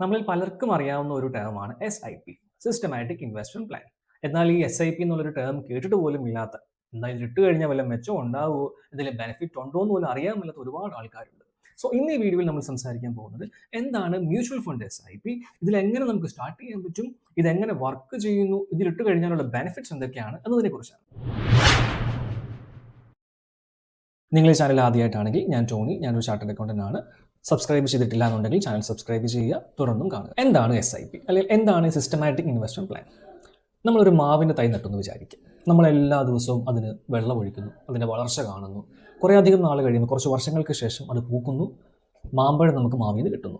നമ്മളിൽ പലർക്കും അറിയാവുന്ന ഒരു ടേമാണ് S I P systematic investment plan എന്നാൽ ഈ എസ് ഐ പി എന്നുള്ളൊരു ടേം കേട്ടിട്ട് പോലും ഇല്ലാത്ത എന്തായാലും ഇട്ട് കഴിഞ്ഞാൽ വല്ല മെച്ചം ഉണ്ടാവുമോ ഇതിൽ ബെനിഫിറ്റ് ഉണ്ടോ എന്ന് പോലും അറിയാൻ ഒരുപാട് ആൾക്കാരുണ്ട്. സോ ഇന്ന് ഈ വീഡിയോയിൽ നമ്മൾ സംസാരിക്കാൻ പോകുന്നത് എന്താണ് mutual fund S I P ഇതിൽ എങ്ങനെ നമുക്ക് സ്റ്റാർട്ട് ചെയ്യാൻ പറ്റും? ഇതെങ്ങനെ വർക്ക് ചെയ്യുന്നു? ഇതിലിട്ട് കഴിഞ്ഞാലുള്ള ബെനിഫിറ്റ്സ് എന്തൊക്കെയാണ്? എന്നതിനെ കുറിച്ചാണ് നിങ്ങൾ ഈ ചാനൽ ആദ്യമായിട്ടാണെങ്കിൽ ഞാൻ ടോണി ഞാനൊരു ചാർട്ടഡ് അക്കൗണ്ടന്റ് ആണ്. സബ്സ്ക്രൈബ് ചെയ്തിട്ടില്ല എന്നുണ്ടെങ്കിൽ ചാനൽ സബ്സ്ക്രൈബ് ചെയ്യുക തുടർന്നും കാണുക. എന്താണ് എസ് ഐ പി അല്ലെങ്കിൽ എന്താണ് സിസ്റ്റമാറ്റിക് ഇൻവെസ്റ്റ്മെന്റ് പ്ലാൻ നമ്മളൊരു മാവിന്റെ തൈ നട്ടെന്ന് വിചാരിക്കുക നമ്മൾ എല്ലാ ദിവസവും അതിന് വെള്ളമൊഴിക്കുന്നു അതിന്റെ വളർച്ച കാണുന്നു. കുറേ അധികം നാൾ കഴിയുമ്പോൾ കുറച്ച് വർഷങ്ങൾക്ക് ശേഷം അത് പൂക്കുന്നു. മാമ്പഴം നമുക്ക് മാവിൽ നിന്ന് കിട്ടുന്നു.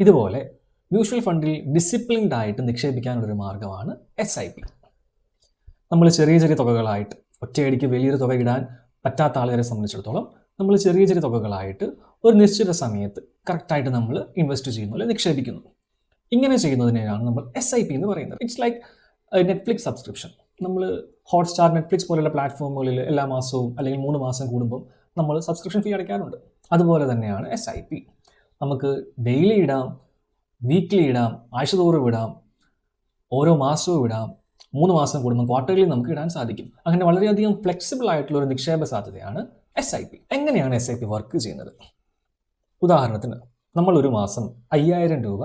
ഇതുപോലെ മ്യൂച്വൽ ഫണ്ടിൽ ഡിസിപ്ലിൻഡ് ആയിട്ട് നിക്ഷേപിക്കാനുള്ളൊരു മാർഗമാണ് എസ് ഐ പി നമ്മൾ ചെറിയ ചെറിയ തുകകളായിട്ട് ഒറ്റയടിക്ക് വലിയൊരു തുക ഇടാൻ പറ്റാത്ത ആളുകളെ സംബന്ധിച്ചിടത്തോളം നമ്മൾ ചെറിയ ചെറിയ തുകകളായിട്ട് ഒരു നിശ്ചിത സമയത്ത് കറക്റ്റായിട്ട് നമ്മൾ ഇൻവെസ്റ്റ് ചെയ്യുന്നു അല്ലെങ്കിൽ നിക്ഷേപിക്കുന്നു. ഇങ്ങനെ ചെയ്യുന്നതിനെയാണ് നമ്മൾ എസ് ഐ പി എന്ന് പറയുന്നത്. ഇറ്റ്സ് ലൈക്ക് നെറ്റ്ഫ്ലിക്സ് സബ്സ്ക്രിപ്ഷൻ നമ്മൾ ഹോട്ട്സ്റ്റാർ നെറ്റ്ഫ്ലിക്സ് പോലുള്ള പ്ലാറ്റ്ഫോമുകളിൽ എല്ലാ മാസവും അല്ലെങ്കിൽ മൂന്ന് മാസം കൂടുമ്പോൾ നമ്മൾ സബ്സ്ക്രിപ്ഷൻ ഫീ അടയ്ക്കാറുണ്ട്. അതുപോലെ തന്നെയാണ് എസ് ഐ പി നമുക്ക് ഡെയിലി ഇടാം വീക്ക്ലി ഇടാം ആഴ്ചതോറും ഇടാം ഓരോ മാസവും ഇടാം മൂന്ന് മാസം കൂടുമ്പോൾ ക്വാർട്ടർലി നമുക്ക് ഇടാൻ സാധിക്കും. അങ്ങനെ വളരെയധികം ഫ്ലെക്സിബിൾ ആയിട്ടുള്ള ഒരു നിക്ഷേപ സാധ്യതയാണ് എസ് ഐ പി എങ്ങനെയാണ് എസ് ഐ പി വർക്ക് ചെയ്യുന്നത്? ഉദാഹരണത്തിന് നമ്മൾ ഒരു മാസം അയ്യായിരം രൂപ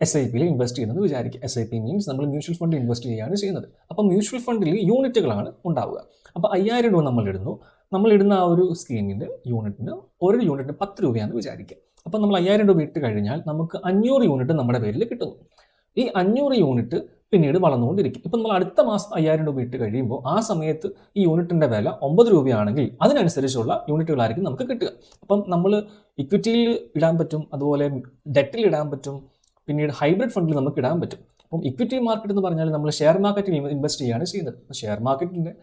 എസ് ഐ പിയിൽ ഇൻവെസ്റ്റ് ചെയ്യുന്നത് വിചാരിക്കുക. എസ് ഐ പി മീൻസ് നമ്മൾ മ്യൂച്വൽ ഫണ്ട് ഇൻവെസ്റ്റ് ചെയ്യുകയാണ് ചെയ്യുന്നത്. അപ്പോൾ മ്യൂച്വൽ ഫണ്ടിൽ യൂണിറ്റുകളാണ് ഉണ്ടാവുക. അപ്പോൾ അയ്യായിരം രൂപ നമ്മൾ ഇടുന്നു. നമ്മൾ ഇടുന്ന ആ ഒരു സ്കീമിന്റെ യൂണിറ്റിന് ഒരു യൂണിറ്റിന് പത്ത് രൂപയാണെന്ന് വിചാരിക്കുക. അപ്പോൾ നമ്മൾ അയ്യായിരം രൂപ ഇട്ട് കഴിഞ്ഞാൽ നമുക്ക് അഞ്ഞൂറ് യൂണിറ്റ് നമ്മുടെ പേരിൽ കിട്ടുന്നു. ഈ അഞ്ഞൂറ് യൂണിറ്റ് പിന്നീട് വളർന്നുകൊണ്ടിരിക്കും. ഇപ്പം നമ്മൾ അടുത്ത മാസം അയ്യായിരം രൂപ ഇട്ട് കഴിയുമ്പോൾ ആ സമയത്ത് ഈ യൂണിറ്റിന്റെ വില ഒമ്പത് രൂപയാണെങ്കിൽ അതിനനുസരിച്ചുള്ള യൂണിറ്റുകളായിരിക്കും നമുക്ക് കിട്ടുക. അപ്പം നമ്മൾ ഇക്വിറ്റിയിൽ ഇടാൻ പറ്റും അതുപോലെ ഡെറ്റിൽ ഇടാൻ പറ്റും പിന്നീട് ഹൈബ്രിഡ് ഫണ്ടിൽ നമുക്ക് ഇടാൻ പറ്റും. അപ്പം ഇക്വിറ്റി മാർക്കറ്റ് എന്ന് പറഞ്ഞാൽ നമ്മൾ ഷെയർ മാർക്കറ്റിൽ ഇൻവെസ്റ്റ് ചെയ്യുകയാണ് ചെയ്യുന്നത്. ഷെയർ മാർക്കറ്റിന്റെ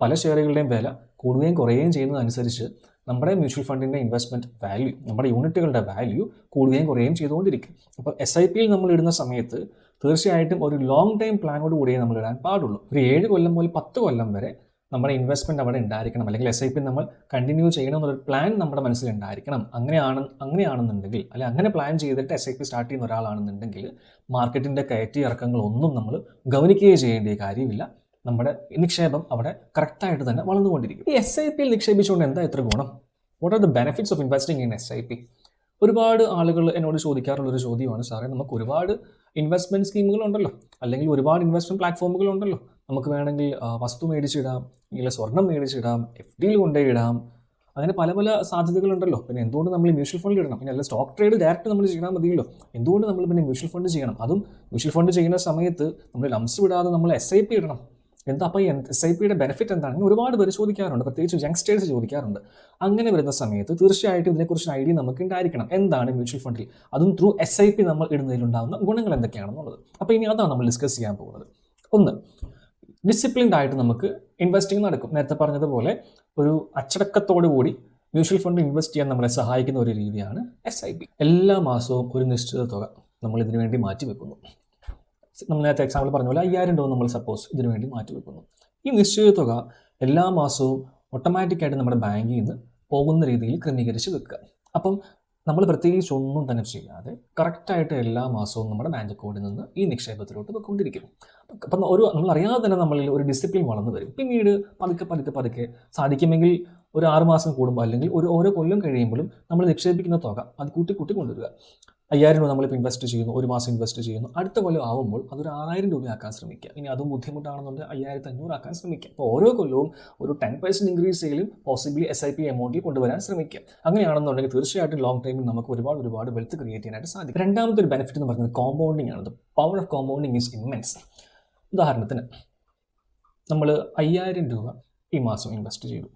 പല ഷെയറുകളുടെയും വില കൂടുകയും കുറയുകയും ചെയ്യുന്നതനുസരിച്ച് നമ്മുടെ മ്യൂച്വൽ ഫണ്ടിന്റെ ഇൻവെസ്റ്റ്മെന്റ് വാല്യൂ നമ്മുടെ യൂണിറ്റുകളുടെ വാല്യൂ കൂടുകയും കുറയുകയും ചെയ്തുകൊണ്ടിരിക്കും. അപ്പോൾ എസ് ഐ പിയിൽ നമ്മൾ ഇടുന്ന സമയത്ത് തീർച്ചയായിട്ടും ഒരു ലോങ് ടൈം പ്ലാനോട് കൂടിയേ നമ്മൾ ഇടാൻ പാടുള്ളൂ. ഒരു ഏഴ് കൊല്ലം മുതൽ പത്ത് കൊല്ലം വരെ നമ്മുടെ ഇൻവെസ്റ്റ്മെന്റ് അവിടെ ഉണ്ടായിരിക്കണം. അല്ലെങ്കിൽ എസ് ഐ പി നമ്മൾ കണ്ടിന്യൂ ചെയ്യണം എന്നൊരു പ്ലാൻ നമ്മുടെ മനസ്സിൽ ഉണ്ടായിരിക്കണം. അങ്ങനെയാണ് അങ്ങനെയാണെന്നുണ്ടെങ്കിൽ അല്ലെങ്കിൽ അങ്ങനെ പ്ലാൻ ചെയ്തിട്ട് എസ് ഐ പി സ്റ്റാർട്ട് ചെയ്യുന്ന ഒരാളാണെന്നുണ്ടെങ്കിൽ മാർക്കറ്റിന്റെ കയറ്റി ഇറക്കങ്ങളൊന്നും നമ്മൾ ഗവനിക്കുകയേ ചെയ്യേണ്ട കാര്യമില്ല. നമ്മുടെ നിക്ഷേപം അവിടെ കറക്റ്റായിട്ട് തന്നെ വളർന്നുകൊണ്ടിരിക്കും. ഈ എസ് ഐ പിയിൽ നിക്ഷേപിച്ചുകൊണ്ട് എന്താ ഇത്ര ഗുണം? What are the benefits of investing in S I P ഒരുപാട് ആളുകൾ എന്നോട് ചോദിക്കാറുള്ളൊരു ചോദ്യമാണ് സാറേ നമുക്ക് ഒരുപാട് ഇൻവെസ്റ്റ്മെന്റ് സ്കീമുകളുണ്ടല്ലോ അല്ലെങ്കിൽ ഒരുപാട് ഇൻവെസ്റ്റ്മെന്റ് പ്ലാറ്റ്ഫോമുകളുണ്ടല്ലോ നമുക്ക് വേണമെങ്കിൽ വസ്തു മേടിച്ചിടാം അല്ലെങ്കിൽ സ്വർണം മേടിച്ചിടാം എഫ് ഡിയിൽ കൊണ്ടുപോയി ഇടാം അങ്ങനെ പല പല സാധ്യതകളുണ്ടല്ലോ പിന്നെ എന്തുകൊണ്ട് നമ്മൾ മ്യൂച്വൽ ഫണ്ടിൽ ഇടണം? പിന്നെ അല്ല സ്റ്റോക്ക് ട്രേഡ് ഡയറക്റ്റ് നമ്മൾ ചെയ്യണം മതിയല്ലോ. എന്തുകൊണ്ട് നമ്മൾ പിന്നെ മ്യൂച്വൽ ഫണ്ട് ചെയ്യണം? അതും മ്യൂച്വൽ ഫണ്ട് ചെയ്യുന്ന സമയത്ത് നമ്മൾ ലംസ് വിടാതെ നമ്മൾ എസ് ഐ പി ഇടണം. എന്താ? അപ്പോൾ ഈ എസ് ഐ പിയുടെ ബെനിഫിറ്റ് എന്താണ്? ഇങ്ങനെ ഒരുപാട് പേര് ചോദിക്കാറുണ്ട്. പ്രത്യേകിച്ച് യങ്സ്റ്റേഴ്സ് ചോദിക്കാറുണ്ട്. അങ്ങനെ വരുന്ന സമയത്ത് തീർച്ചയായിട്ടും ഇതിനെക്കുറിച്ച് ഐഡിയ നമുക്ക് ഉണ്ടായിരിക്കണം. എന്താണ് മ്യൂച്വൽ ഫണ്ടിൽ അതും ത്രൂ എസ് ഐ പി നമ്മൾ ഇടുന്നതിലുണ്ടാകുന്ന ഗുണങ്ങൾ എന്തൊക്കെയാണെന്നുള്ളത്. അപ്പോൾ ഇനി അതാണ് നമ്മൾ ഡിസ്കസ് ചെയ്യാൻ പോകുന്നത്. ഒന്ന് ഡിസിപ്ലിൻഡ് ആയിട്ട് നമുക്ക് ഇൻവെസ്റ്റിംഗ് നടക്കും. നേരത്തെ പറഞ്ഞതുപോലെ ഒരു അച്ചടക്കത്തോടു കൂടി മ്യൂച്വൽ ഫണ്ട് ഇൻവെസ്റ്റ് ചെയ്യാൻ നമ്മളെ സഹായിക്കുന്ന ഒരു രീതിയാണ് എസ് ഐ പി എല്ലാ മാസവും ഒരു നിശ്ചിത തുക നമ്മൾ ഇതിനു വേണ്ടി മാറ്റി വെക്കുന്നു നമ്മൾ നേരത്തെ എക്സാമ്പിൾ പറഞ്ഞ പോലെ അയ്യായിരം രൂപ നമ്മൾ സപ്പോസ് ഇതിനു വേണ്ടി മാറ്റി വെക്കുന്നു. ഈ നിശ്ചിത തുക എല്ലാ മാസവും ഓട്ടോമാറ്റിക്കായിട്ട് നമ്മുടെ ബാങ്കിൽ നിന്ന് പോകുന്ന രീതിയിൽ ക്രമീകരിച്ച് വെക്കുക. അപ്പം നമ്മൾ പ്രത്യേകിച്ച് ഒന്നും തന്നെ ചെയ്യാതെ കറക്റ്റായിട്ട് എല്ലാ മാസവും നമ്മുടെ ബാങ്ക് അക്കൗണ്ടിൽ നിന്ന് ഈ നിക്ഷേപത്തിലോട്ട് വെക്കൊണ്ടിരിക്കുന്നു അപ്പം ഒരു നമ്മൾ അറിയാതെ തന്നെ നമ്മളിൽ ഒരു ഡിസിപ്ലിൻ വളർന്നു വരും. പിന്നീട് പതുക്കെ പതുക്കെ പതുക്കെ സാധിക്കുമെങ്കിൽ ഒരു ആറുമാസം കൂടുമ്പോൾ അല്ലെങ്കിൽ ഒരു ഓരോ കൊല്ലം കഴിയുമ്പോഴും നമ്മൾ നിക്ഷേപിക്കുന്ന തുക അത് കൂട്ടി കൂട്ടി കൊണ്ടുവരിക. അയ്യായിരം രൂപ നമ്മളിപ്പോൾ ഇൻവെസ്റ്റ് ചെയ്യുന്നു ഒരു മാസം ഇൻവെസ്റ്റ് ചെയ്യുന്നു. അടുത്ത കൊല്ലം ആവുമ്പോൾ അതൊരു ആറായിരം രൂപയാക്കാൻ ശ്രമിക്കുക. ഇനി അതും ബുദ്ധിമുട്ടാണെന്നുണ്ടെങ്കിൽ അയ്യായിരത്തി അഞ്ഞൂറ് ആക്കാൻ ശ്രമിക്കുക. അപ്പോൾ ഓരോ കൊല്ലവും ഒരു ടെൻ പെർസെന്റ് ഇൻക്രീസ് ചെയ്യലും പോസിബിളി എസ് ഐ പി എമൗണ്ടിൽ കൊണ്ടുവരാൻ ശ്രമിക്കുക. അങ്ങനെയാണെന്നുണ്ടെങ്കിൽ തീർച്ചയായിട്ടും ലോങ് ടൈമിൽ നമുക്ക് ഒരുപാട് ഒരുപാട് വെൽത്ത് ക്രിയേറ്റ് ചെയ്യാനായിട്ട് സാധിക്കും. രണ്ടാമത്തെ ഒരു ബെനിഫിറ്റ് എന്ന് പറയുന്നത് കോമ്പൗണ്ടിങ് ആണ്. Power of compounding is immense ഉദാഹരണത്തിന് നമ്മൾ അയ്യായിരം രൂപ ഈ മാസം ഇൻവെസ്റ്റ് ചെയ്തു.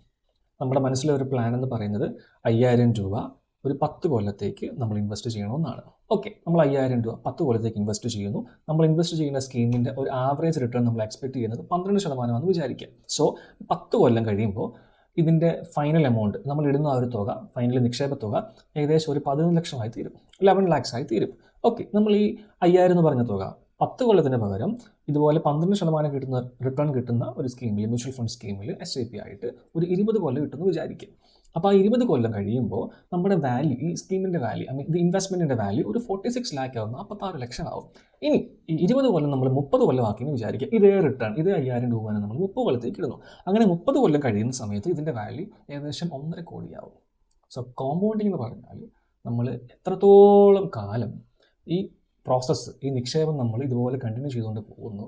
നമ്മുടെ മനസ്സിലെ ഒരു പ്ലാൻ എന്ന് പറയുന്നത് അയ്യായിരം രൂപ ഒരു പത്ത് കൊല്ലത്തേക്ക് നമ്മൾ ഇൻവെസ്റ്റ് ചെയ്യണമെന്നാണ്. ഓക്കെ നമ്മൾ അയ്യായിരം രൂപ പത്ത് കൊല്ലത്തേക്ക് ഇൻവെസ്റ്റ് ചെയ്യുന്നു. നമ്മൾ ഇൻവെസ്റ്റ് ചെയ്യുന്ന സ്കീമിന്റെ ഒരു ആവറേജ് റിട്ടേൺ നമ്മൾ എക്സ്പെക്ട് ചെയ്യുന്നത് പന്ത്രണ്ട് ശതമാനമാണെന്ന് വിചാരിക്കുക. സോ പത്ത് കൊല്ലം കഴിയുമ്പോൾ ഇതിന്റെ ഫൈനൽ എമൗണ്ട് നമ്മൾ ഇടുന്ന ആ ഒരു തുക ഫൈനൽ നിക്ഷേപ തുക ഏകദേശം ഒരു പതിനൊന്ന് ലക്ഷമായി തീരും. ലെവൻ ലാക്സ് ആയി തീരും. ഓക്കെ നമ്മൾ ഈ അയ്യായിരം എന്ന് പറഞ്ഞ തുക പത്ത് കൊല്ലത്തിന് പകരം ഇതുപോലെ പന്ത്രണ്ട് ശതമാനം കിട്ടുന്ന റിട്ടേൺ കിട്ടുന്ന ഒരു സ്കീമിൽ മ്യൂച്വൽ ഫണ്ട് സ്കീമിൽ എസ് ഐ പി ആയിട്ട് ഒരു ഇരുപത് കൊല്ലം കിട്ടുമെന്ന് വിചാരിക്കും അപ്പോൾ ആ ഇരുപത് കൊല്ലം കഴിയുമ്പോൾ നമ്മുടെ വാല്യൂ ഈ സ്കീമിന്റെ വാല്യൂ ഐ മീൻ ഇത് ഇൻവെസ്റ്റ്മെന്റിന്റെ വാല്യൂ ഒരു ഫോർട്ടി സിക്സ് ലാക്ക് ആവും നാൽപ്പത്താറ് ലക്ഷം ആവും ഇനി ഈ ഇരുപത് കൊല്ലം നമ്മൾ മുപ്പത് കൊല്ലം ആക്കിയെന്ന് വിചാരിക്കുക. ഇതേ റിട്ടേൺ ഇതേ അയ്യായിരം രൂപയാണ് നമ്മൾ മുപ്പത് കൊല്ലത്തേക്ക് ഇടുന്നു. അങ്ങനെ മുപ്പത് കൊല്ലം കഴിയുന്ന സമയത്ത് ഇതിന്റെ വാല്യൂ ഏകദേശം ഒന്നര കോടിയാവും. സോ കോമ്പൗണ്ടിങ് എന്ന് പറഞ്ഞാൽ നമ്മൾ എത്രത്തോളം കാലം ഈ പ്രോസസ്സ് ഈ നിക്ഷേപം നമ്മൾ ഇതുപോലെ കണ്ടിന്യൂ ചെയ്തുകൊണ്ട് പോകുന്നു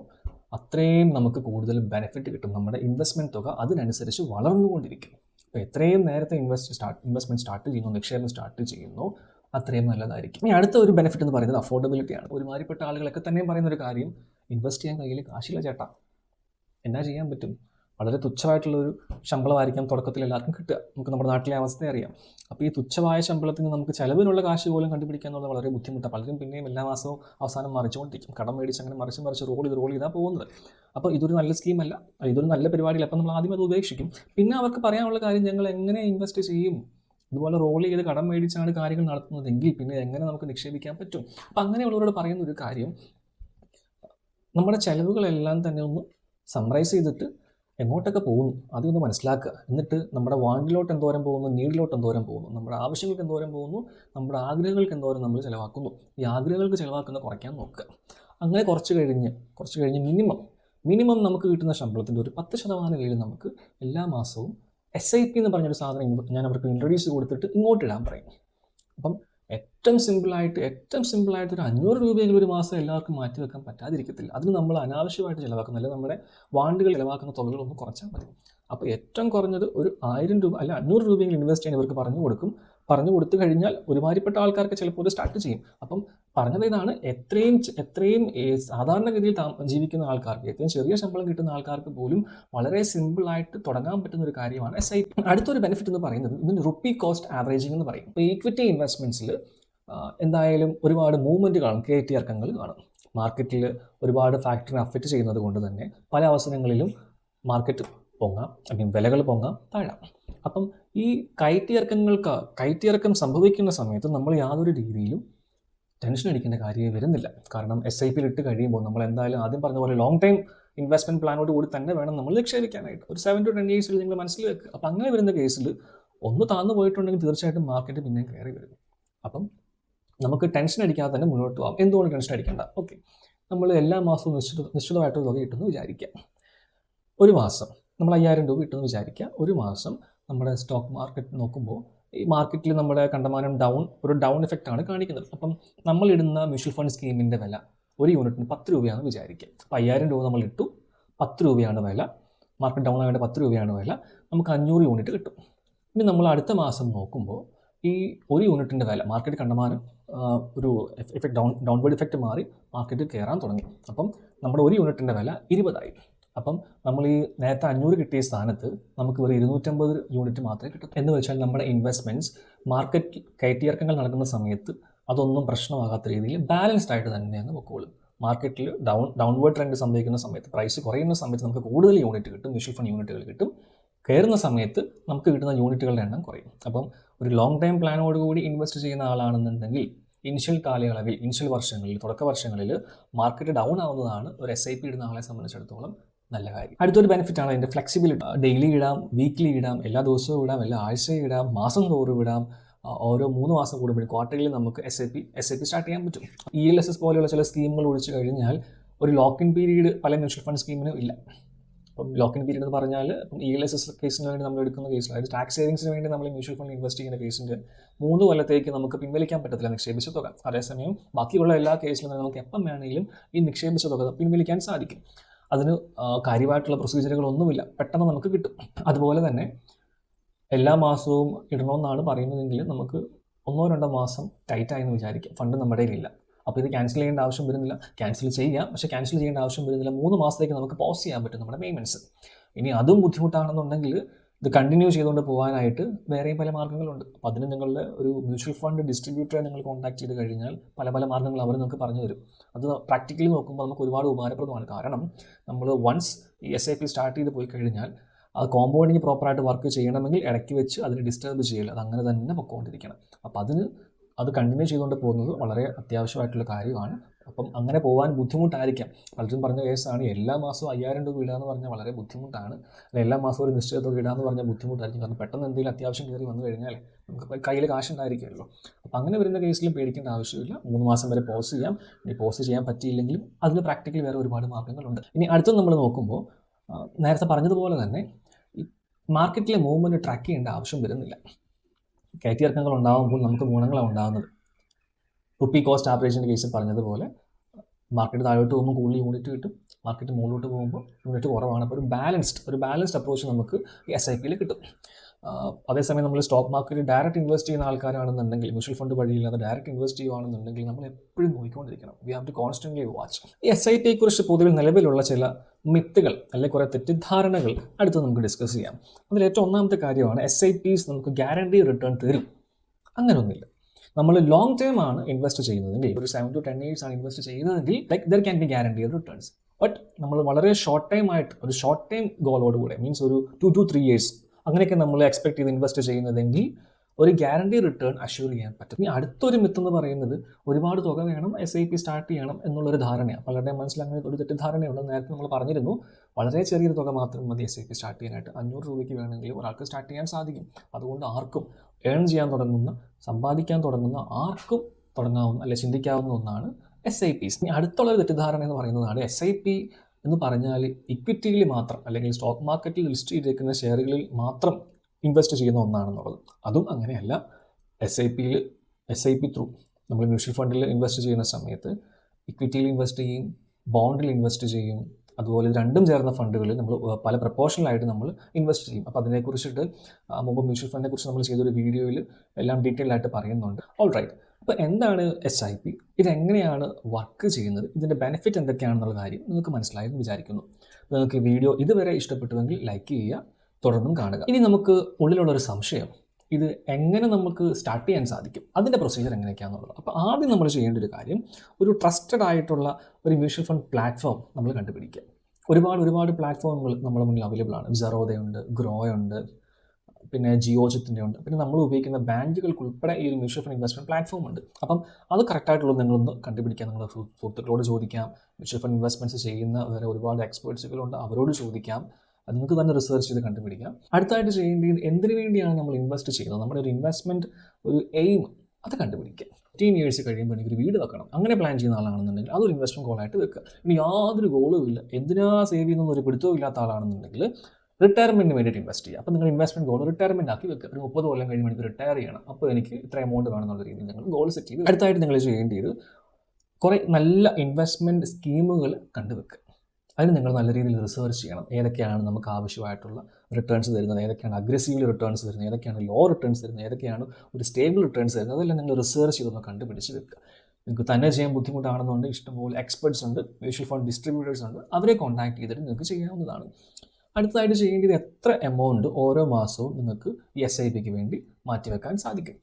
അത്രയും നമുക്ക് കൂടുതൽ ബെനിഫിറ്റ് കിട്ടും. നമ്മുടെ ഇൻവെസ്റ്റ്മെന്റ് തുക അതിനനുസരിച്ച് വളർന്നുകൊണ്ടിരിക്കും. എത്രയും നേരത്തെ ഇൻവെസ്റ്റ് സ്റ്റാർട്ട് ഇൻവെസ്റ്റ്മെന്റ് സ്റ്റാർട്ട് ചെയ്യുന്നു നിക്ഷേപം സ്റ്റാർട്ട് ചെയ്യുന്നു അത്രയും നല്ലതായിരിക്കും. ഇനി അടുത്ത ഒരു ബെനിഫിറ്റ് എന്ന് പറയുന്നത് അഫോർഡബിലിറ്റിയാണ് ഒരുമാതിരിപ്പെട്ട ആളുകളൊക്കെ തന്നെയും പറയുന്ന ഒരു കാര്യം ഇൻവെസ്റ്റ് ചെയ്യാൻ കയ്യിൽ കാശില്ല ചേട്ടാ. എന്നാ ചെയ്യാൻ പറ്റും? വളരെ തുച്ഛമായിട്ടുള്ള ഒരു ശമ്പളമായിരിക്കാം തുടക്കത്തിൽ എല്ലാവർക്കും കിട്ടുക. നമുക്ക് നമ്മുടെ നാട്ടിലെ അവസ്ഥ അറിയാം. അപ്പോൾ ഈ തുച്ഛമായ ശമ്പളത്തിന് നമുക്ക് ചിലവിനുള്ള കാശ് പോലും കണ്ടുപിടിക്കുക എന്നുള്ളത് വളരെ ബുദ്ധിമുട്ടാണ്. പലരും പിന്നെയും എല്ലാ മാസവും അവസാനം മറിച്ചുകൊണ്ടിരിക്കും. കടം മേടിച്ച് അങ്ങനെ മറിച്ച് മറിച്ച് റോൾ ചെയ്ത് റോൾ ചെയ്താൽ പോകുന്നത്. അപ്പോൾ ഇതൊരു നല്ല സ്കീമല്ല. ഇതൊരു നല്ല പരിപാടിയില്ല. അപ്പോൾ നമ്മൾ ആദ്യം അത് ഉപേക്ഷിക്കും. പിന്നെ അവർക്ക് പറയാനുള്ള കാര്യം ഞങ്ങൾ എങ്ങനെ ഇൻവെസ്റ്റ് ചെയ്യും? ഇതുപോലെ റോൾ ചെയ്ത് കടം മേടിച്ചാണ് കാര്യങ്ങൾ നടത്തുന്നതെങ്കിൽ പിന്നെ എങ്ങനെ നമുക്ക് നിക്ഷേപിക്കാൻ പറ്റും? അപ്പം അങ്ങനെയുള്ളവരോട് പറയുന്ന ഒരു കാര്യം നമ്മുടെ ചിലവുകളെല്ലാം തന്നെ ഒന്ന് സമ്മറൈസ് ചെയ്തിട്ട് എങ്ങോട്ടൊക്കെ പോകുന്നു? ആദ്യം മനസ്സിലാക്കുക. എന്നിട്ട് നമ്മുടെ വാണ്ടിലോട്ട് എന്തോരം പോകുന്നു? നീഡിലോട്ട് എന്തോരം പോകുന്നു? നമ്മുടെ ആവശ്യങ്ങൾക്ക് എന്തോരം പോകുന്നു? നമ്മുടെ ആഗ്രഹങ്ങൾക്ക് എന്തോരം നമ്മൾ ചിലവാക്കുന്നു? ഈ ആഗ്രഹങ്ങൾക്ക് ചിലവാക്കുന്ന കുറയ്ക്കാൻ നോക്കുക. അങ്ങനെ കുറച്ച് കഴിഞ്ഞ് കുറച്ച് കഴിഞ്ഞ് മിനിമം മിനിമം നമുക്ക് കിട്ടുന്ന ശമ്പളത്തിന്റെ ഒരു പത്ത് ശതമാനം കയ്യിൽ നമുക്ക് എല്ലാ മാസവും എസ് ഐ പി എന്ന് പറഞ്ഞൊരു സാധനം ഞാൻ അവർക്ക് ഇൻട്രൊഡ്യൂസ് കൊടുത്തിട്ട് ഇങ്ങോട്ട് ഇടാൻ പറയും. അപ്പം ഏറ്റവും സിമ്പിളായിട്ട് ഏറ്റവും സിമ്പിളായിട്ട് ഒരു അഞ്ഞൂറ് രൂപയെങ്കിലും ഒരു മാസം എല്ലാവർക്കും മാറ്റി വെക്കാൻ പറ്റാതിരിക്കത്തില്ല. അതിന് നമ്മൾ അനാവശ്യമായിട്ട് ചിലവാക്കുന്ന. അല്ലെങ്കിൽ നമ്മുടെ വാണ്ടുകൾ ചിലവാക്കുന്ന തുകകളൊന്നും കുറച്ചാൽ മതി. അപ്പോൾ ഏറ്റവും കുറഞ്ഞത് ഒരു ആയിരം രൂപ അല്ല അഞ്ഞൂറ് രൂപയെങ്കിലും ഇൻവെസ്റ്റ് ചെയ്യാൻ ഇവർക്ക് പറഞ്ഞു കൊടുക്കും. പറഞ്ഞു കൊടുത്തു കഴിഞ്ഞാൽ ഒരുമാതിരിപ്പെട്ട ആൾക്കാർക്ക് ചിലപ്പോൾ ഇത് സ്റ്റാർട്ട് ചെയ്യും. അപ്പം പറഞ്ഞത് ഇതാണ്. എത്രയും എത്രയും സാധാരണഗതിയിൽ ജീവിക്കുന്ന ആൾക്കാർക്ക് ഏറ്റവും ചെറിയ ശമ്പളം കിട്ടുന്ന ആൾക്കാർക്ക് പോലും വളരെ സിമ്പിളായിട്ട് തുടങ്ങാൻ പറ്റുന്ന ഒരു കാര്യമാണ് എസ് ഐ പി അടുത്തൊരു ബെനിഫിറ്റ് എന്ന് പറയുന്നത് ഇതിന് റുപ്പി കോസ്റ്റ് ആവറേജിംഗ് എന്ന് പറയും. ഇപ്പോൾ ഈക്വിറ്റി ഇൻവെസ്റ്റ്മെന്റ്സിൽ എന്തായാലും ഒരുപാട് മൂവ്മെന്റ് കാണും. കയറ്റി ഇറക്കങ്ങൾ കാണും. മാർക്കറ്റിൽ ഒരുപാട് ഫാക്ടറിനെ അഫക്റ്റ് ചെയ്യുന്നത് കൊണ്ട് തന്നെ പല അവസരങ്ങളിലും മാർക്കറ്റ് പൊങ്ങാം. ഐ മീൻ വിലകൾ പൊങ്ങാം താഴാം. അപ്പം ഈ കയറ്റിയിറക്കങ്ങൾക്ക് കയറ്റിയിറക്കം സംഭവിക്കുന്ന സമയത്ത് നമ്മൾ യാതൊരു രീതിയിലും ടെൻഷൻ അടിക്കേണ്ട കാര്യമേ വരുന്നില്ല. കാരണം എസ് ഐ പിയിൽ ഇട്ട് കഴിയുമ്പോൾ നമ്മൾ എന്തായാലും ആദ്യം പറഞ്ഞ പോലെ ലോങ് ടൈം ഇൻവെസ്റ്റ്മെന്റ് പ്ലാനോട് കൂടി തന്നെ വേണം നമ്മൾ നിക്ഷേപിക്കാനായിട്ട്. ഒരു സെവൻ ടു ടെൻ ഇയേഴ്സിൽ നിങ്ങൾ മനസ്സിൽ വെക്കുക അപ്പം അങ്ങനെ വരുന്ന കേസിൽ ഒന്ന് താന്നു പോയിട്ടുണ്ടെങ്കിൽ തീർച്ചയായിട്ടും മാർക്കറ്റ് പിന്നെയും കയറി വരും. അപ്പം നമുക്ക് ടെൻഷൻ അടിക്കാതെ തന്നെ മുന്നോട്ട് പോകാം എന്തുകൊണ്ട് ടെൻഷൻ അടിക്കേണ്ട? ഓക്കെ. നമ്മൾ എല്ലാ മാസവും നിശ്ചിത നിശ്ചിതമായിട്ട് തുക കിട്ടുമെന്ന് വിചാരിക്കാം. ഒരു മാസം. നമ്മൾ അയ്യായിരം രൂപ കിട്ടുമെന്ന് വിചാരിക്കുക ഒരു മാസം നമ്മുടെ സ്റ്റോക്ക് മാർക്കറ്റ് നോക്കുമ്പോൾ ഈ മാർക്കറ്റിൽ നമ്മുടെ കണ്ടമാനം ഡൗൺ ഒരു ഡൗൺ എഫക്റ്റ് ആണ് കാണിക്കുന്നത്. അപ്പം നമ്മളിടുന്ന മ്യൂച്വൽ ഫണ്ട് സ്കീമിന്റെ വില ഒരു യൂണിറ്റിന് പത്ത് രൂപയാണെന്ന് വിചാരിക്കുക. അപ്പോൾ അയ്യായിരം രൂപ നമ്മൾ ഇട്ടു പത്ത് രൂപയാണ് വില. മാർക്കറ്റ് ഡൗൺ ആയതുകൊണ്ട് പത്ത് രൂപയാണ് വില. നമുക്ക് അഞ്ഞൂറ് യൂണിറ്റ് കിട്ടും. ഇനി നമ്മൾ അടുത്ത മാസം നോക്കുമ്പോൾ ഈ ഒരു യൂണിറ്റിന്റെ വില മാർക്കറ്റ് കണ്ടമാനം ഒരു എഫക്റ്റ് ഡൗൺ ഡൗൺവേർഡ് ഇഫക്റ്റ് മാറി മാർക്കറ്റ് കയറാൻ തുടങ്ങി. അപ്പം നമ്മുടെ ഒരു യൂണിറ്റിന്റെ വില ഇരുപതായി. അപ്പം നമ്മൾ ഈ നേരത്തെ അഞ്ഞൂറ് കിട്ടിയ സ്ഥാനത്ത് നമുക്ക് ഒരു ഇരുന്നൂറ്റമ്പത് യൂണിറ്റ് മാത്രമേ കിട്ടൂ. എന്ന് വെച്ചാൽ നമ്മുടെ ഇൻവെസ്റ്റ്മെന്റ്സ് മാർക്കറ്റ് കയറ്റിയിറക്കങ്ങൾ നടക്കുന്ന സമയത്ത് അതൊന്നും പ്രശ്നമാകാത്ത രീതിയിൽ ബാലൻസ്ഡ് ആയിട്ട് തന്നെയാണ് പൊക്കോളും മാർക്കറ്റിൽ ഡൗൺ ഡൗൺവേർഡ് ട്രെൻഡ് സംഭവിക്കുന്ന സമയത്ത് പ്രൈസ് കുറയുന്ന സമയത്ത് നമുക്ക് കൂടുതൽ യൂണിറ്റ് കിട്ടും മ്യൂച്വൽ ഫണ്ട് യൂണിറ്റുകൾ കിട്ടും. കയറുന്ന സമയത്ത് നമുക്ക് കിട്ടുന്ന യൂണിറ്റുകളുടെ എണ്ണം കുറയും. അപ്പം ഒരു ലോങ് ടൈം പ്ലാനോടുകൂടി ഇൻവെസ്റ്റ് ചെയ്യുന്ന ആളാണെന്നുണ്ടെങ്കിൽ ഇനിഷ്യൽ കാലയളവിൽ ഇനിഷ്യൽ വർഷങ്ങളിൽ തുടക്ക വർഷങ്ങളിൽ മാർക്കറ്റ് ഡൗൺ ആവുന്നതാണ് ഒരു എസ് ഐ പി ഇടുന്ന ആളെ സംബന്ധിച്ചിടത്തോളം നല്ല കാര്യം. അടുത്തൊരു ബെനിഫിറ്റ് ആണ് അതിന്റെ ഫ്ലെക്സിബിലിറ്റി ഡെയിലി ഇടാം വീക്ക്ലി ഇടാം എല്ലാ ദിവസവും ഇടാം എല്ലാ ആഴ്ചയും ഇടാം മാസം തോറും ഇടാം. ഓരോ മൂന്ന് മാസം കൂടുമ്പോഴും ക്വാർട്ടറിൽ നമുക്ക് S I P S I P start ചെയ്യാൻ പറ്റും. ഇ എൽ എസ് എസ് പോലെയുള്ള ചില സ്കീമുകൾ ഒഴിച്ചു കഴിഞ്ഞാൽ ഒരു ലോക്ക് ഇൻ പീരീഡ് പല മ്യൂച്വൽ ഫണ്ട് സ്കീമിനും ഇല്ല. അപ്പം ലോക്ക് ഇൻ പീരീഡ് എന്ന് പറഞ്ഞാൽ ഇപ്പം ഇ എൽ എസ് എസ് കേസിന് വേണ്ടി നമ്മൾ എടുക്കുന്ന കേസിൽ അതായത് ടാക്സ് സേവിങ്സിന് വേണ്ടി നമ്മൾ മ്യൂച്വൽ ഫണ്ട് ഇൻവെസ്റ്റ് ചെയ്യുന്ന കേസിന്റെ മൂന്ന് കൊല്ലത്തേക്ക് നമുക്ക് പിൻവലിക്കാൻ പറ്റത്തില്ല നിക്ഷേപിച്ച തുക. അതേസമയം ബാക്കിയുള്ള എല്ലാ കേസിലും നമുക്ക് എപ്പം വേണമെങ്കിലും ഈ നിക്ഷേപിച്ച തുക പിൻവലിക്കാൻ സാധിക്കും. അതിന് കാര്യമായിട്ടുള്ള പ്രൊസീജിയറുകളൊന്നുമില്ല പെട്ടെന്ന് നമുക്ക് കിട്ടും. അതുപോലെ തന്നെ എല്ലാ മാസവും ഇടണമെന്നാണ് പറയുന്നതെങ്കിൽ നമുക്ക് ഒന്നോ രണ്ടോ മാസം ടൈറ്റായി എന്ന് വിചാരിക്കാം. ഫണ്ട് നമ്മുടെ കയ്യിലില്ല. അപ്പോൾ ഇത് ക്യാൻസൽ ചെയ്യേണ്ട ആവശ്യം വരുന്നില്ല. ക്യാൻസൽ ചെയ്യാം. പക്ഷേ ക്യാൻസൽ ചെയ്യേണ്ട ആവശ്യം വരുന്നില്ല. മൂന്ന് മാസത്തേക്ക് നമുക്ക് പോസ് ചെയ്യാൻ പറ്റും നമ്മുടെ പേയ്മെന്റ്സ് ഇനി അതും ബുദ്ധിമുട്ടാണെന്നുണ്ടെങ്കിൽ ഇത് കണ്ടിന്യൂ ചെയ്തുകൊണ്ട് പോകാനായിട്ട് വേറെയും പല മാർഗങ്ങളുണ്ട് അപ്പോൾ അതിന് നിങ്ങളുടെ ഒരു മ്യൂച്വൽ ഫണ്ട് ഡിസ്ട്രിബ്യൂട്ടറെ നിങ്ങൾ കോൺടാക്ട് ചെയ്ത് കഴിഞ്ഞാൽ പല പല മാർഗങ്ങൾ അവർ നിങ്ങൾക്ക് പറഞ്ഞു തരും. അത് പ്രാക്ടിക്കലി നോക്കുമ്പോൾ നമുക്ക് ഒരുപാട് ഉപകാരപ്രദമാണ്. കാരണം നമ്മൾ വൺസ് ഈ എസ് ഐ പി സ്റ്റാർട്ട് ചെയ്ത് പോയി കഴിഞ്ഞാൽ അത് കോമ്പൗണ്ടിങ് പ്രോപ്പറായിട്ട് വർക്ക് ചെയ്യണമെങ്കിൽ ഇടയ്ക്ക് വെച്ച് അതിന് ഡിസ്റ്റർബ് ചെയ്യില്ല അത് അങ്ങനെ തന്നെ പൊക്കോണ്ടിരിക്കണം. അപ്പോൾ അതിന് അത് കണ്ടിന്യൂ ചെയ്തുകൊണ്ട് പോകുന്നത് വളരെ അത്യാവശ്യമായിട്ടുള്ള കാര്യമാണ്. അപ്പം അങ്ങനെ പോകാൻ ബുദ്ധിമുട്ടായിരിക്കാം. പലരും പറഞ്ഞ കേസാണ് എല്ലാ മാസവും അയ്യായിരം രൂപ ഇടാന്ന് പറഞ്ഞാൽ വളരെ ബുദ്ധിമുട്ടാണ്. അല്ല എല്ലാ മാസവും ഒരു നിശ്ചിത തുക ഇടാന്ന് പറഞ്ഞാൽ ബുദ്ധിമുട്ടായിരിക്കും. കാരണം പെട്ടെന്ന് എന്തെങ്കിലും അത്യാവശ്യം കയറി വന്നു കഴിഞ്ഞാൽ നമുക്ക് കയ്യിൽ കാശുണ്ടായിരിക്കുമല്ലോ. അപ്പം അങ്ങനെ വരുന്ന കേസിലും പേടിക്കേണ്ട ആവശ്യമില്ല. മൂന്ന് മാസം വരെ പോസ് ചെയ്യാം. ഇനി പോസ് ചെയ്യാൻ പറ്റിയില്ലെങ്കിലും അതിന് പ്രാക്ടിക്കലി വേറെ ഒരുപാട് മാർഗങ്ങളുണ്ട്. ഇനി അടുത്ത നമ്മൾ നോക്കുമ്പോൾ നേരത്തെ പറഞ്ഞതുപോലെ തന്നെ മാർക്കറ്റിലെ മൂവ്മെന്റ് ട്രാക്ക് ചെയ്യേണ്ട ആവശ്യം വരുന്നില്ല. കയറ്റിയിറക്കങ്ങൾ ഉണ്ടാകുമ്പോൾ നമുക്ക് ഗുണങ്ങളാണ് ഉണ്ടാകുന്നത് റുപ്പി കോസ്റ്റ് ആവറേജിന്റെ കേസിൽ പറഞ്ഞതുപോലെ മാർക്കറ്റ് താഴോട്ട് പോകുമ്പോൾ കൂടുതൽ യൂണിറ്റ് കിട്ടും. മാർക്കറ്റ് മുകളിലോട്ട് പോകുമ്പോൾ യൂണിറ്റ് കുറവാണ്. അപ്പോൾ ഒരു ബാലൻസ്ഡ് ഒരു ബാലൻസ്ഡ് അപ്രോച്ച് നമുക്ക് എസ് ഐ പിയിൽ കിട്ടും. അതേസമയം നമ്മൾ സ്റ്റോക്ക് മാർക്കറ്റിൽ ഡയറക്റ്റ് ഇൻവെസ്റ്റ് ചെയ്യുന്ന ആൾക്കാരാണെന്നുണ്ടെങ്കിൽ മ്യൂച്വൽ ഫണ്ട് വഴിയില്ലാതെ ഡയറക്റ്റ് ഇൻവെസ്റ്റ് ചെയ്യുകയാണെന്നുണ്ടെങ്കിൽ നമ്മൾ എപ്പോഴും നോക്കിക്കൊണ്ടിരിക്കണം. We have to constantly watch ഈ എസ് ഐ പിയെ കുറിച്ച് പൊതുവിൽ നിലവിലുള്ള ചില മിത്തുകൾ അല്ലെങ്കിൽ കുറേ തെറ്റിദ്ധാരണകൾ അടുത്ത് നമുക്ക് ഡിസ്കസ് ചെയ്യാം. അതിൽ ഏറ്റവും ഒന്നാമത്തെ കാര്യമാണ് എസ് ഐ പീസ് നമുക്ക് ഗ്യാരണ്ടി റിട്ടേൺ തരും. അങ്ങനെയൊന്നുമില്ല നമ്മൾ ലോങ് ടേം ആണ് ഇൻവെസ്റ്റ് ചെയ്യുന്നതെങ്കിൽ ഒരു സെവൻ ടു ടെൻ ഇയേഴ്സ് ആണ് ഇൻവെസ്റ്റ് ചെയ്യുന്നതെങ്കിൽ like there can be guarantee returns but നമ്മൾ വളരെ ഷോർട്ട് ടൈം ആയിട്ട് ഒരു ഷോർട്ട് ടൈം ഗോളോടുകൂടെ മീൻസ് ഒരു ടു ടു ത്രീ ഇയേഴ്സ് അങ്ങനെയൊക്കെ നമ്മൾ എക്സ്പെക്ട് ചെയ്ത് ഇൻവെസ്റ്റ് ചെയ്യുന്നതെങ്കിൽ ഒരു ഗ്യാരണ്ടി റിട്ടേൺ അഷ്യൂർ ചെയ്യാൻ പറ്റും. ഇനി അടുത്തൊരു മിത്ത് എന്ന് പറയുന്നത് ഒരുപാട് തുക വേണം എസ് ഐ പി സ്റ്റാർട്ട് ചെയ്യണം എന്നുള്ളൊരു ധാരണയാണ്. പലരുടെയും മനസ്സിൽ അങ്ങനെ ഒരു തെറ്റിദ്ധാരണയുണ്ട് നേരത്തെ നമ്മൾ പറഞ്ഞിരുന്നു. വളരെ ചെറിയൊരു തുക മാത്രം മതി എസ് ഐ പി സ്റ്റാർട്ട് ചെയ്യാനായിട്ട്. അഞ്ഞൂറ് രൂപയ്ക്ക് വേണമെങ്കിൽ ഒരാൾക്ക് സ്റ്റാർട്ട് ചെയ്യാൻ സാധിക്കും. അതുകൊണ്ട് ആർക്കും ഏൺ ചെയ്യാൻ തുടങ്ങുന്ന സമ്പാദിക്കാൻ തുടങ്ങുന്ന ആർക്കും തുടങ്ങാവുന്ന അല്ലെ ചിന്തിക്കാവുന്ന ഒന്നാണ് എസ് ഐ പി ഇനി അടുത്തുള്ള ഒരു തെറ്റിദ്ധാരണ എന്ന് പറയുന്നതാണ് എസ് ഐ പി എന്ന് പറഞ്ഞാൽ ഇക്വിറ്റിയിൽ മാത്രം അല്ലെങ്കിൽ സ്റ്റോക്ക് മാർക്കറ്റിൽ ലിസ്റ്റ് ചെയ്തിരിക്കുന്ന ഷെയറുകളിൽ മാത്രം ഇൻവെസ്റ്റ് ചെയ്യുന്ന ഒന്നാണെന്നുള്ളത്. അതും അങ്ങനെയല്ല. എസ് ഐ പിയിൽ എസ് ഐ പി ത്രൂ നമ്മൾ മ്യൂച്വൽ ഫണ്ടിൽ ഇൻവെസ്റ്റ് ചെയ്യുന്ന സമയത്ത് ഇക്വിറ്റിയിൽ ഇൻവെസ്റ്റ് ചെയ്യും ബോണ്ടിൽ ഇൻവെസ്റ്റ് ചെയ്യും അതുപോലെ രണ്ടും ചേർന്ന ഫണ്ടുകളിൽ നമ്മൾ പല പ്രപ്പോർഷനിലായിട്ട് നമ്മൾ ഇൻവെസ്റ്റ് ചെയ്യും. അപ്പോൾ അതിനെക്കുറിച്ചിട്ട് മുമ്പ് മ്യൂച്വൽ ഫണ്ടിനെ കുറിച്ച് നമ്മൾ ചെയ്തൊരു വീഡിയോയിൽ എല്ലാം ഡീറ്റെയിൽ ആയിട്ട് പറയുന്നുണ്ട്. ഓൾ റൈറ്റ് അപ്പോൾ എന്താണ് എസ് ഐ പി ഇതെങ്ങനെയാണ് വർക്ക് ചെയ്യുന്നത്? ഇതിന്റെ ബെനിഫിറ്റ് എന്തൊക്കെയാണെന്നുള്ള കാര്യം നിങ്ങൾക്ക് മനസ്സിലായെന്ന് വിചാരിക്കുന്നു. നിങ്ങൾക്ക് വീഡിയോ ഇതുവരെ ഇഷ്ടപ്പെട്ടുവെങ്കിൽ ലൈക്ക് ചെയ്യുക. തുടർന്നും കാണുക. ഇനി നമുക്ക് ഉള്ളിലുള്ള ഒരു സംശയം. ഇത് എങ്ങനെ നമുക്ക് സ്റ്റാർട്ട് ചെയ്യാൻ സാധിക്കും? അതിന്റെ പ്രൊസീജിയർ എങ്ങനെയൊക്കെയാണെന്നുള്ളത് അപ്പോൾ ആദ്യം നമ്മൾ ചെയ്യേണ്ട ഒരു കാര്യം ഒരു ട്രസ്റ്റഡ് ആയിട്ടുള്ള ഒരു മ്യൂച്വൽ ഫണ്ട് പ്ലാറ്റ്ഫോം നമ്മൾ കണ്ടുപിടിക്കുക. ഒരുപാട് ഒരുപാട് പ്ലാറ്റ്ഫോമുകൾ നമ്മുടെ മുന്നിൽ അവൈലബിൾ ആണ്. ഉണ്ട് ഗ്രോ ഉണ്ട് പിന്നെ ജിയോജിത്തിന്റെ ഉണ്ട് പിന്നെ നമ്മൾ ഉപയോഗിക്കുന്ന ബാങ്കുകൾക്ക് ഉൾപ്പെടെ ഈ ഒരു മ്യൂച്വൽ ഫണ്ട് ഇൻവെസ്റ്റ്മെന്റ് പ്ലാറ്റ്ഫോം ഉണ്ട്. അപ്പം അത് കറക്റ്റായിട്ടുള്ളത് നിങ്ങളൊന്ന് കണ്ടുപിടിക്കാം നിങ്ങളുടെ സുഹൃത്തുക്കളോട് ചോദിക്കാം. മ്യൂച്വൽ ഫണ്ട് ഇൻവെസ്റ്റ്മെന്റ്സ് ചെയ്യുന്ന വേറെ ഒരുപാട് എക്സ്പേർട്സുകളുണ്ട് അവരോട് ചോദിക്കാം. അത് നിങ്ങൾക്ക് തന്നെ റിസർച്ച് ചെയ്ത് കണ്ടുപിടിക്കാം. അടുത്തായിട്ട് ചെയ്യേണ്ടത് എന്തിനു വേണ്ടിയാണ് നമ്മൾ ഇൻവെസ്റ്റ് ചെയ്യുന്നത്? നമ്മുടെ ഒരു ഇൻവെസ്റ്റ്മെന്റ് ഒരു എയിം അത് കണ്ടുപിടിക്കുക ഫിഫ്റ്റീൻ ഇയേഴ്സ് കഴിയുമ്പോൾ എനിക്കൊരു വീട് വെക്കണം. അങ്ങനെ പ്ലാൻ ചെയ്യുന്ന ആളാണെന്നുണ്ടെങ്കിൽ അതൊരു ഇൻവെസ്റ്റ്മെന്റ് ഗോളായിട്ട് വെക്കുക. ഇനി യാതൊരു ഗോളും ഇല്ല. എന്തിനാ സേവ് ചെയ്യുന്ന ഒരു പിടുത്തവും ഇല്ലാത്ത ആളാണെന്നുണ്ടെങ്കിൽ റിട്ടയർമെന്റിന് വേണ്ടിയിട്ട് ഇൻവെസ്റ്റ് ചെയ്യുക. അപ്പോൾ നിങ്ങൾ ഇൻവെസ്റ്റ്മെന്റ് ഗോൾ റിട്ടയർമെന്റ് ആക്കി വെക്കുക. ഒരു മുപ്പത് കൊല്ലം കഴിയുമ്പോൾ എനിക്ക് റിട്ടയർ ചെയ്യണം. അപ്പോൾ എനിക്ക് ഇത്ര എമൗണ്ട് വേണമെന്നുള്ള രീതിയിൽ നിങ്ങൾ ഗോൾ സെറ്റ് ചെയ്ത് അടുത്തായിട്ട് നിങ്ങൾ ചെയ്യേണ്ടത് കുറേ നല്ല ഇൻവെസ്റ്റ്മെന്റ് സ്കീമുകൾ കണ്ടുവെക്കുക. അതിന് നിങ്ങൾ നല്ല രീതിയിൽ റിസർച്ച് ചെയ്യണം. ഏതൊക്കെയാണ് നമുക്ക് ആവശ്യമായിട്ടുള്ള റിട്ടേൺസ് തരുന്നത്? ഏതൊക്കെയാണ് അഗ്രസീവ്ലി റിട്ടേൺസ് തരുന്നത്? ഏതൊക്കെയാണ് ലോ റിട്ടേൺസ് തരുന്നത്? ഏതൊക്കെയാണ് ഒരു സ്റ്റേബിൾ റിട്ടേൺസ് തരുന്നത്? അതെല്ലാം നിങ്ങൾ റിസർച്ച് ചെയ്തൊന്ന് കണ്ടുപിടിച്ച് വെക്കുക. നിങ്ങൾക്ക് തന്നെ ചെയ്യാൻ ബുദ്ധിമുട്ടാണെന്നുണ്ട് ഇഷ്ടംപോലെ എക്സ്പെർട്സ് ഉണ്ട് മ്യൂച്വൽ ഫണ്ട് ഡിസ്ട്രിബ്യൂട്ടേഴ്സ് ഉണ്ട്. അവരെ കോൺടാക്ട് ചെയ്തിട്ട് നിങ്ങൾക്ക് ചെയ്യാവുന്നതാണ്. അടുത്തതായിട്ട് ചെയ്യേണ്ടത് എത്ര എമൗണ്ട് ഓരോ മാസവും നിങ്ങൾക്ക് എസ് ഐ പിക്ക് വേണ്ടി മാറ്റിവെക്കാൻ സാധിക്കും?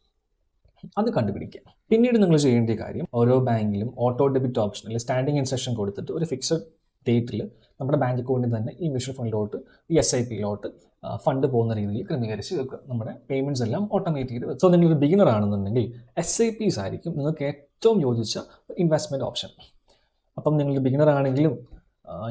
അത് കണ്ടുപിടിക്കുക. പിന്നീട് നിങ്ങൾ ചെയ്യേണ്ട കാര്യം ഓരോ ബാങ്കിലും ഓട്ടോ ഡെബിറ്റ് ഓപ്ഷൻ അല്ലെങ്കിൽ സ്റ്റാൻഡിങ് ഇൻസെഷൻ കൊടുത്തിട്ട് ഒരു ഫിക്സഡ് ഡേറ്റിൽ നമ്മുടെ ബാങ്ക് അക്കൗണ്ടിൽ തന്നെ ഈ മ്യൂച്വൽ ഫണ്ടിലോട്ട് ഈ എസ് ഐ പിയിലോട്ട് ഫണ്ട് പോകുന്ന രീതിയിൽ ക്രമീകരിച്ച് വെക്കുക. നമ്മുടെ പേയ്മെന്റ്സ് എല്ലാം ഓട്ടോമേറ്റ് ചെയ്ത് സോ നിങ്ങളൊരു ബിഗിനർ ആണെന്നുണ്ടെങ്കിൽ എസ് ഐ പിസ് ആയിരിക്കും നിങ്ങൾക്ക് ഏറ്റവും യോജിച്ച ഇൻവെസ്റ്റ്മെന്റ് ഓപ്ഷൻ അപ്പം നിങ്ങൾ ബിഗിനർ ആണെങ്കിലും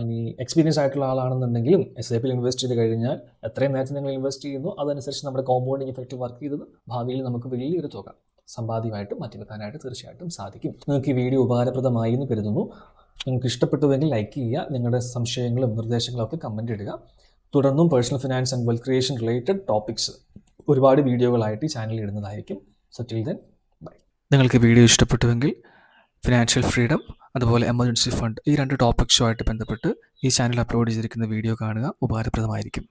ഇനി എക്സ്പീരിയൻസ് ആയിട്ടുള്ള ആളാണെന്നുണ്ടെങ്കിലും എസ് ഐ പിയിൽ ഇൻവെസ്റ്റ് ചെയ്ത് കഴിഞ്ഞാൽ എത്രയും നേരത്തെ നിങ്ങൾ ഇൻവെസ്റ്റ് ചെയ്യുന്നു. അതനുസരിച്ച് നമ്മുടെ കോമ്പൗണ്ടിങ് ഇഫക്റ്റ് വർക്ക് ചെയ്തത് ഭാവിയിൽ നമുക്ക് വലിയൊരു തുക സമ്പാദ്യമായിട്ട് മാറ്റിവെക്കാനായിട്ട് തീർച്ചയായിട്ടും സാധിക്കും. നിങ്ങൾക്ക് ഈ വീഡിയോ ഉപകാരപ്രദമായി എന്ന് കരുതുന്നു. നിങ്ങൾക്ക് ഇഷ്ടപ്പെട്ടുവെങ്കിൽ ലൈക്ക് ചെയ്യുക. നിങ്ങളുടെ സംശയങ്ങളും നിർദ്ദേശങ്ങളും ഒക്കെ കമന്റ് ഇടുക. തുടർന്നും personal finance and wealth creation related topics ഒരുപാട് വീഡിയോകളായിട്ട് ഈ ചാനലിൽ ഇടുന്നതായിരിക്കും. സോ ടിൽ ദെൻ ബൈ നിങ്ങൾക്ക് വീഡിയോ ഇഷ്ടപ്പെട്ടുവെങ്കിൽ ഫിനാൻഷ്യൽ ഫ്രീഡം അതുപോലെ എമർജൻസി ഫണ്ട് ഈ രണ്ട് ടോപ്പിക്സുമായിട്ട് ബന്ധപ്പെട്ട് ഈ ചാനൽ അപ്ലോഡ് ചെയ്തിരിക്കുന്ന വീഡിയോ കാണുക. ഉപകാരപ്രദമായിരിക്കും.